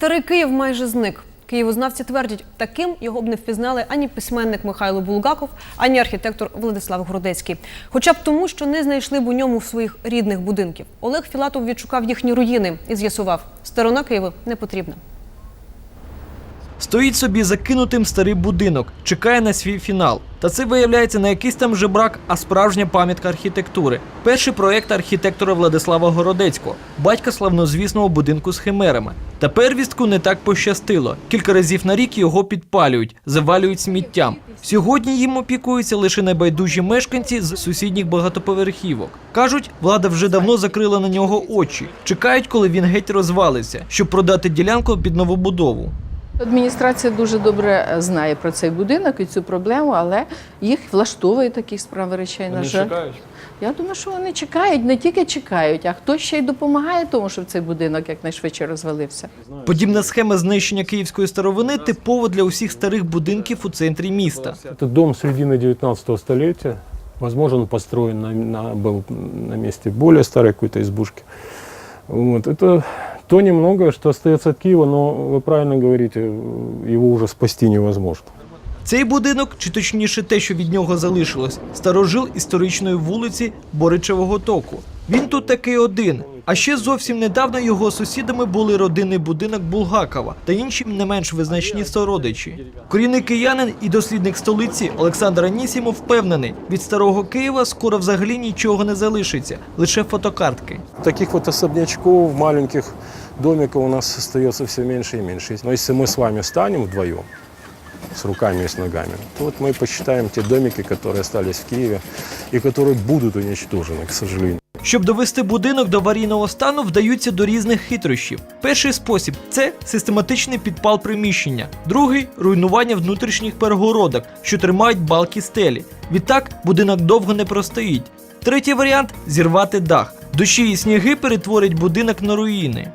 Старий Київ майже зник. Києвознавці твердять, таким його б не впізнали ані письменник Михайло Булгаков, ані архітектор Владислав Городецький. Хоча б тому, що не знайшли б у ньому своїх рідних будинків. Олег Філатов відшукав їхні руїни і з'ясував, сторона Києва не потрібна. Стоїть собі закинутим старий будинок, чекає на свій фінал. Та це виявляється не якийсь там жебрак, а справжня пам'ятка архітектури. Перший проєкт архітектора Владислава Городецького, батька славнозвісного будинку з химерами. Та первістку не так пощастило. Кілька разів на рік його підпалюють, завалюють сміттям. Сьогодні їм опікуються лише небайдужі мешканці з сусідніх багатоповерхівок. Кажуть, влада вже давно закрила на нього очі. Чекають, коли він геть розвалиться, щоб продати ділянку під новобудову. Адміністрація дуже добре е, знає про цей будинок і цю проблему, але їх влаштовує такі справи речей. На жаль, я думаю, що вони чекають, не тільки чекають, а хто ще й допомагає тому, щоб цей будинок якнайшвидше розвалився. Подібна схема знищення київської старовини типова для усіх старих будинків у центрі міста. Это дом середины 19 столетия. Возможно, он построен на, на- был на месте более старой какой-то избушки. Вот. Это то немногое, что остается от Киева, но вы правильно говорите, его уже спасти невозможно. Цей будинок, чи точніше те, що від нього залишилось, старожил історичної вулиці Боричевого току. Він тут такий один. А ще зовсім недавно його сусідами були родинний будинок Булгакова та інші не менш визначні сородичі. Корінний киянин і дослідник столиці Олександр Анісімов впевнений, від старого Києва скоро взагалі нічого не залишиться, лише фотокартки. Таких вот особнячков, маленьких домиков у нас остается все меньше и меньше. Но если мы с вами станем вдвоем, с руками и с ногами, то вот мы посчитаем те домики, которые остались в Киеве и которые будут уничтожены, к сожалению. Щоб довести будинок до аварійного стану, вдаються до різних хитрощів. Перший спосіб це систематичний підпал приміщення, другий руйнування внутрішніх перегородок, що тримають балки стелі. Відтак будинок довго не простоїть. Третій варіант зірвати дах. Дощі і сніги перетворять будинок на руїни.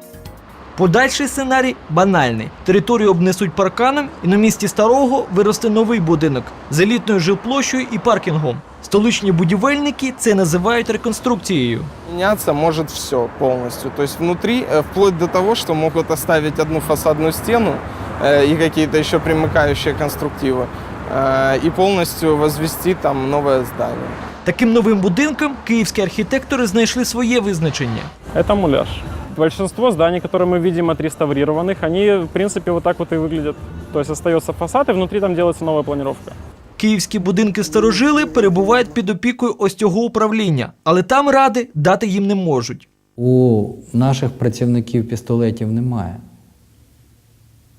Подальший сценарій банальний. Територію обнесуть парканом, і на місці старого виросте новий будинок з елітною жилплощею і паркінгом. Столичні будівельники це називають реконструкцією. Меняться может все полностью. То есть внутри, э, вплоть до того, что могут оставить одну фасадную стену э, и какие-то еще примыкающие конструктивы, э, и полностью возвести там новое здание. Таким новим будинком київські архітектори знайшли своє визначення. Это муляж. Большинство зданий, которые мы видим отреставрированных, они, в принципе, вот так вот и выглядят. То есть остается фасад, и внутри там делается новая планировка. Київські будинки старожили перебувають під опікою ось цього управління, але там ради дати їм не можуть. У наших працівників пістолетів немає.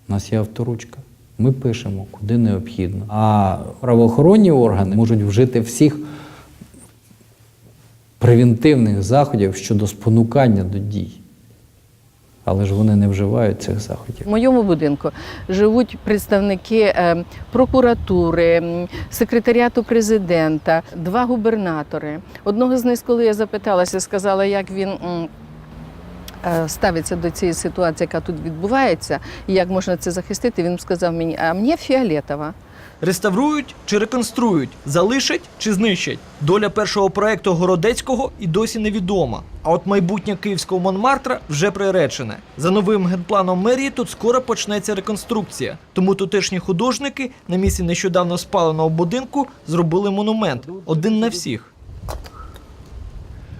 У нас є авторучка. Ми пишемо, куди необхідно. А правоохоронні органи можуть вжити всіх превентивних заходів щодо спонукання до дій. Але ж вони не вживають цих заходів. В моєму будинку живуть представники е, прокуратури, секретаріату президента, два губернатори. Одного з них, коли я запиталася, сказала, як він. е, Ставиться до цієї ситуації, яка тут відбувається, і як можна це захистити, він сказав мені, а мені фіолетово. Реставрують чи реконструють, залишать чи знищать. Доля першого проекту Городецького і досі невідома. А от майбутнє київського Монмартра вже приречене. За новим генпланом мерії тут скоро почнеться реконструкція. Тому тутешні художники на місці нещодавно спаленого будинку зробили монумент один на всіх.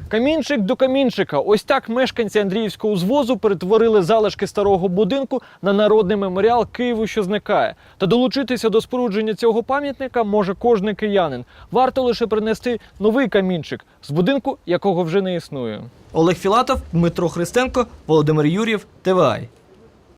Камінчик до камінчика. Ось так мешканці Андріївського узвозу перетворили залишки старого будинку на народний меморіал Києву, що зникає. Та долучитися до спорудження цього пам'ятника може кожний киянин. Варто лише принести новий камінчик з будинку, якого вже не існує. Олег Філатов, Дмитро Христенко, Володимир Юрєв, ТВАЙ.